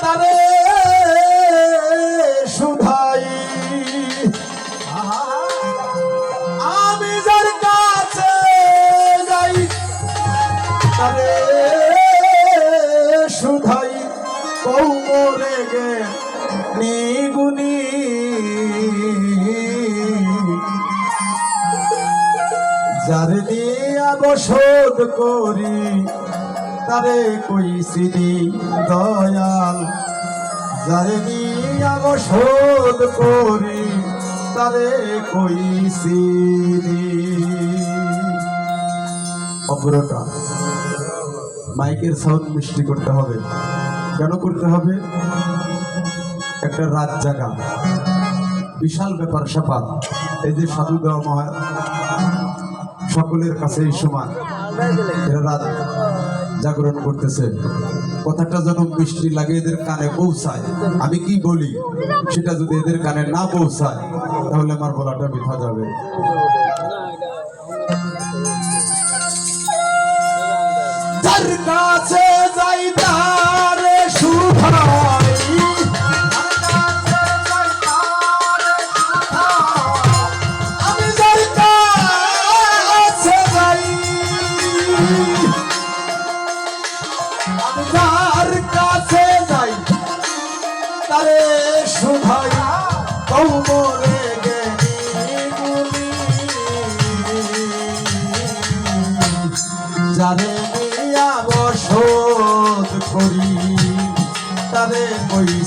তারে শুধাই। আমি যার কাছে যাই, তারে শুধাই। কৌমরে গে নিগুনি। যার দিয়া বসত করি তারে কইছিনি দয়াল, যারে নিয়া বসত করি, তারে কইছিনি অগ্রটা মাইকের সাউন্ড মিষ্টি করতে হবে। কেন করতে হবে? একটা রাত জাগা। বিশাল ব্যাপার স্যাপার। এই যে সাধু দেওয়া মহা সকলের কাছে সময় এরা রাত জাগরণ করতেছে কথাটা যেন মিষ্টি লাগে, এদের কানে পৌঁছায়। আমি কি বলি? সেটা যদি এদের কানে না পৌঁছায়, তাহলে আমার বলাটা বৃথা যাবে। কাছে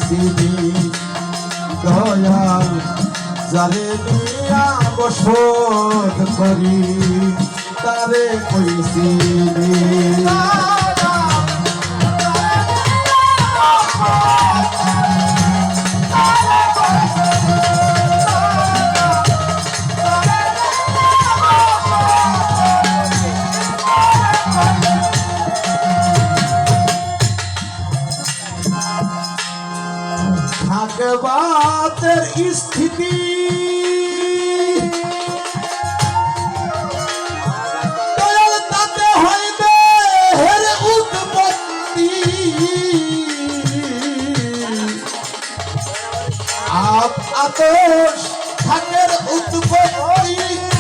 কইছিনি দয়াল যারে নিয়া বসত করি তারে কইছিনি স্থিতি। তাতে হইবে হের উৎপত্তি। আপ আতস থাকের উৎপত্তি।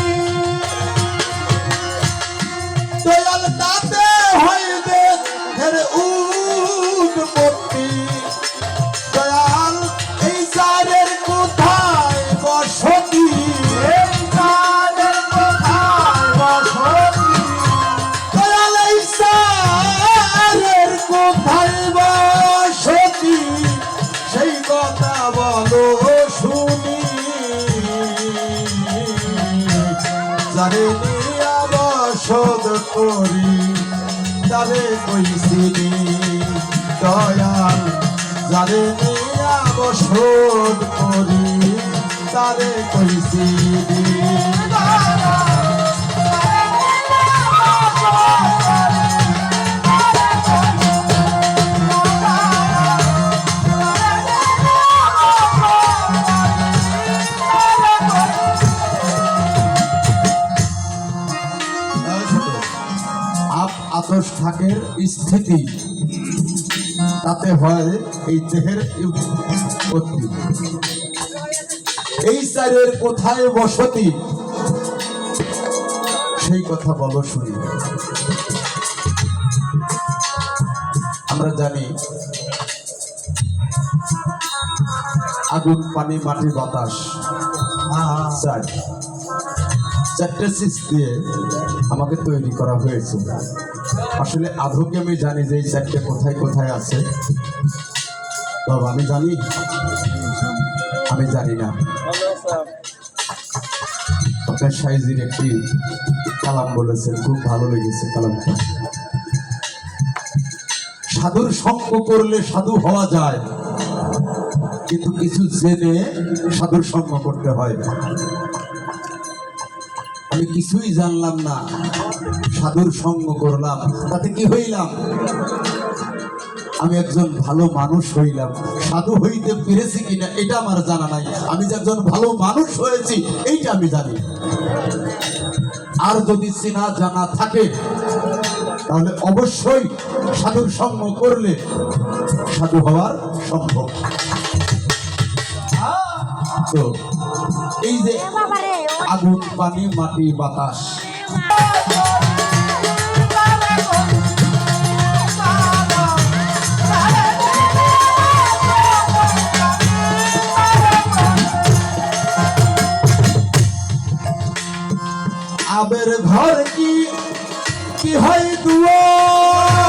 কইছিনি দয়াল যারে নিয়া বসত করি তারে কইছিনি আতস থাকের স্থিতি তাতে হয় এই দেহের উৎপত্তি। এই চারের কোথায় বসতি? সেই কথা বলো শুনি। আমরা জানি, আগুন, পানি, মাটি, বাতাস চারটে সিস দিয়ে আমাকে তৈরি করা হয়েছে। আসলে আধুকে আমি জানি যে এই চারটে কোথায় কোথায় আছে। বাবা আমি জানি। আমি জানি না। আপনার সাইজির একটি কালাম বলেছেন, খুব ভালো লেগেছে কালামটা। সাধুর সঙ্গ করলে সাধু হওয়া যায়, কিন্তু কিছু জেনে সাধুর সঙ্গ করতে হয়। আমি কিছুই জানলাম না। সাধুর সঙ্গ করলাম তাতে কি হইলাম? আমি একজন ভালো মানুষ হইলাম। সাধু হইতে পেরেছি কিনা এটা আমার জানা নাই। আমি যে একজন ভালো মানুষ হয়েছি এইটা আমি জানি। আর যদি চেনা জানা থাকে তাহলে অবশ্যই সাধুর সঙ্গ করলে সাধু হওয়ার সম্ভব। তো এই যে আগুন পানি মাটি বাতাস। আবের ঘর কি? কি হয় দয়াল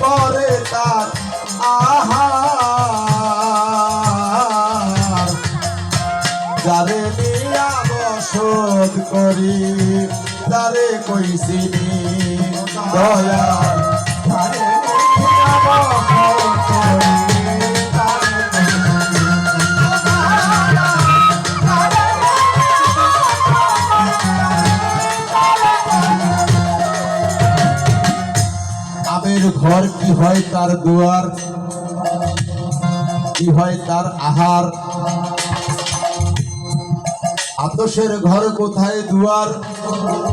করে তার আহার। যারে নিয়া বসত করি তারে কইসিনি দয়াল। হয় তার দুয়ার, কি হয় তার আহার। আতসের ঘর কোথায় দুয়ার,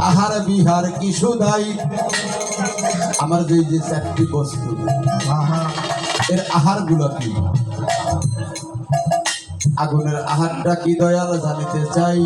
আহার বিহার কি সুদাই? আমার যে যে চারটি বস্তু এর আহারগুলো কি? আগুনের আহারটা কি দয়াল জানিতে চাই?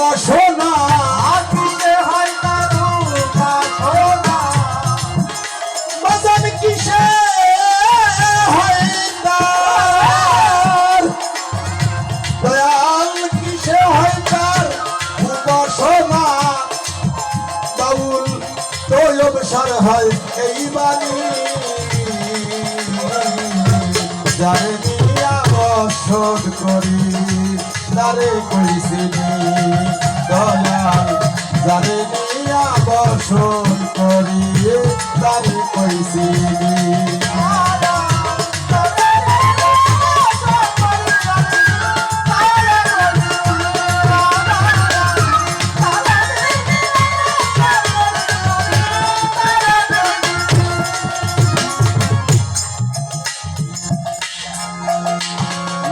উপাসনা কিসে হয় তার উপাসনা। প্রধান কিসে? হয় তার। দয়াল কিসে হয় বসত করি। তারে কইছিনি দয়াল যারে দিয়া বসত করি তারে কইছিনি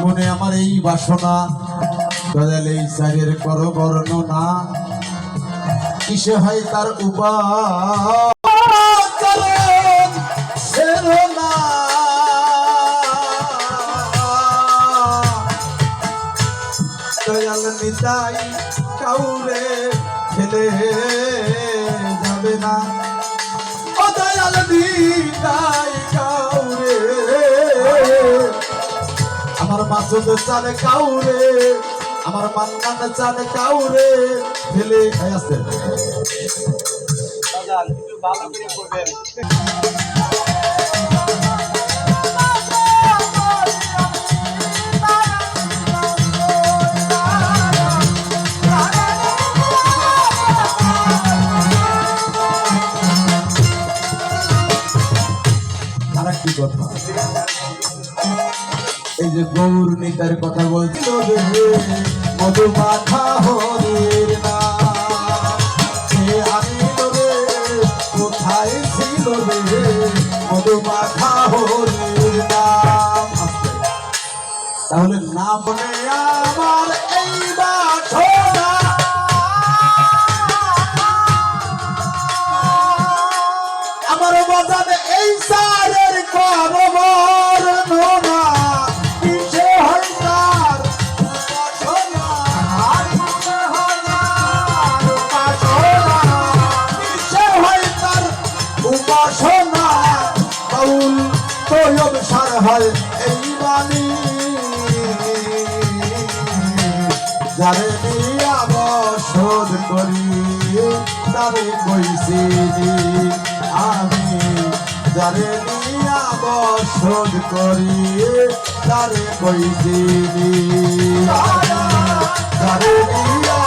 মনে এই বাসনা দয়াল এই সারের কর বর্ণনা কিসে হয় তার সেরনা দয়াল নিতাই কাউরে ফেলে যাবে না। ও দয়াল নিতাই কাউরে। আমার মাসুদ চালে কাউরে আমার মান্নান চালে কাউরে ফেলে আসতে এই গৌর নিতার কথা বলছিল মধু মাথা হরির কোথায় ছিল মধু মাথা হরির তাহলে আমার এই আমার এই সারের করবর নোনা হয় এই বাণী যারে দিয়া বসত করি, তারে কইছিনি আমি। যারে দিয়া বসত করি, তারে কইছিনি যারে দিয়া